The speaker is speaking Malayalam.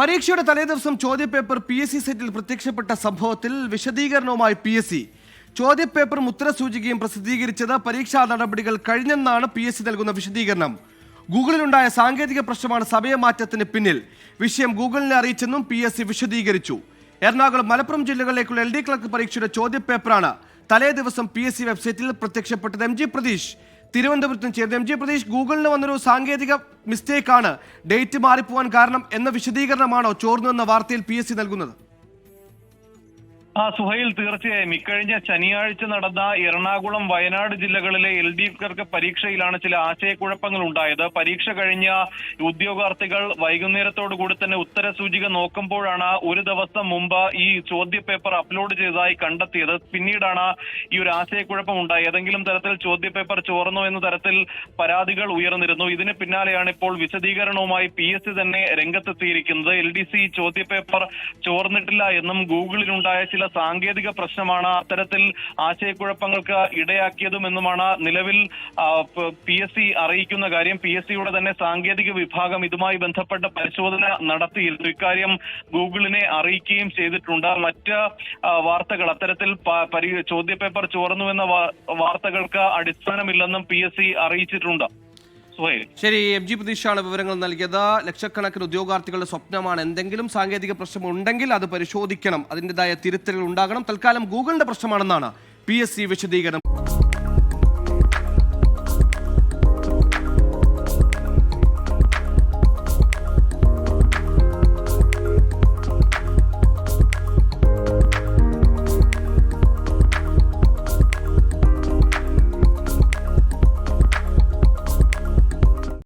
പരീക്ഷയുടെ തലേദിവസം ചോദ്യപേപ്പർ പി എസ് സി സെറ്റിൽ പ്രത്യക്ഷപ്പെട്ട സംഭവത്തിൽ വിശദീകരണവുമായി പി എസ് സി. ചോദ്യപേപ്പറും ഉത്തരസൂചികയും പ്രസിദ്ധീകരിച്ചത് പരീക്ഷാ നടപടികൾ കഴിഞ്ഞെന്നാണ് പി എസ് സി നൽകുന്ന വിശദീകരണം. ഗൂഗിളിലുണ്ടായ സാങ്കേതിക പ്രശ്നമാണ് സമയമാറ്റത്തിന് പിന്നിൽ. വിഷയം ഗൂഗിളിനെ അറിയിച്ചെന്നും പി എസ് സി വിശദീകരിച്ചു. എറണാകുളം മലപ്പുറം ജില്ലകളിലേക്കുള്ള എൽ ഡി ക്ലർക്ക് പരീക്ഷയുടെ ചോദ്യപേപ്പറാണ് തലേ ദിവസം പി എസ് സി വെബ്സൈറ്റിൽ പ്രത്യക്ഷപ്പെട്ടത് എം ജി പ്രതീഷ്. തിരുവനന്തപുരത്തും ചേർന്ന് എം ജി പ്രതീഷ് ഗൂഗിളിന് വന്നൊരു സാങ്കേതിക മിസ്റ്റേക്കാണ് ഡേറ്റ് മാറിപ്പോവാൻ കാരണം എന്ന വിശദീകരണമാണോ ചോർന്നു എന്ന വാർത്തയിൽ പി നൽകുന്നത്? ആ സുഹൈൽ തീർച്ചയായും. ഇക്കഴിഞ്ഞ ശനിയാഴ്ച നടന്ന എറണാകുളം വയനാട് ജില്ലകളിലെ എൽ ഡി എഫുകാർക്ക് പരീക്ഷയിലാണ് ചില ആശയക്കുഴപ്പങ്ങൾ ഉണ്ടായത്. പരീക്ഷ കഴിഞ്ഞ ഉദ്യോഗാർത്ഥികൾ വൈകുന്നേരത്തോടു കൂടി തന്നെ ഉത്തരസൂചിക നോക്കുമ്പോഴാണ് ഒരു ദിവസം മുമ്പ് ഈ ചോദ്യപേപ്പർ അപ്ലോഡ് ചെയ്തതായി കണ്ടെത്തിയത്. പിന്നീടാണ് ഈ ഒരു ആശയക്കുഴപ്പം ഉണ്ടായി ഏതെങ്കിലും തരത്തിൽ ചോദ്യപേപ്പർ ചോർന്നു എന്ന തരത്തിൽ പരാതികൾ ഉയർന്നിരുന്നു. ഇതിന് പിന്നാലെയാണ് ഇപ്പോൾ വിശദീകരണവുമായി പി എസ് സി തന്നെ രംഗത്തെത്തിയിരിക്കുന്നത്. എൽ ഡി സി ചോദ്യപേപ്പർ ചോർന്നിട്ടില്ല എന്നും ഗൂഗിളിലുണ്ടായ ചില സാങ്കേതിക പ്രശ്നമാണ്. അത്തരത്തിൽ ആശയക്കുഴപ്പങ്ങൾക്ക് ഇടയാക്കിയതും എന്നുമാണ് നിലവിൽ പി എസ് സി അറിയിക്കുന്ന കാര്യം. പി എസ് സിയുടെ തന്നെ സാങ്കേതിക വിഭാഗം ഇതുമായി ബന്ധപ്പെട്ട പരിശോധന നടത്തിയിരുന്നു. ഇക്കാര്യം ഗൂഗിളിനെ അറിയിക്കുകയും ചെയ്തിട്ടുണ്ട്. മറ്റ് വാർത്തകൾ അത്തരത്തിൽ ചോദ്യപേപ്പർ ചോർന്നുവെന്ന വാർത്തകൾക്ക് അടിസ്ഥാനമില്ലെന്നും പി എസ് സി അറിയിച്ചിട്ടുണ്ട്. ശരി എം ജി പ്രതീഷാണ് വിവരങ്ങൾ നൽകിയത്. ലക്ഷക്കണക്കിന് ഉദ്യോഗാർത്ഥികളുടെ സ്വപ്നമാണ്. എന്തെങ്കിലും സാങ്കേതിക പ്രശ്നം ഉണ്ടെങ്കിൽ അത് പരിശോധിക്കണം. അതിന്റെതായ തിരുത്തലുകൾ ഉണ്ടാകണം. തൽക്കാലം ഗൂഗിളിന്റെ പ്രശ്നമാണെന്നാണ് പി എസ് സി വിശദീകരണം.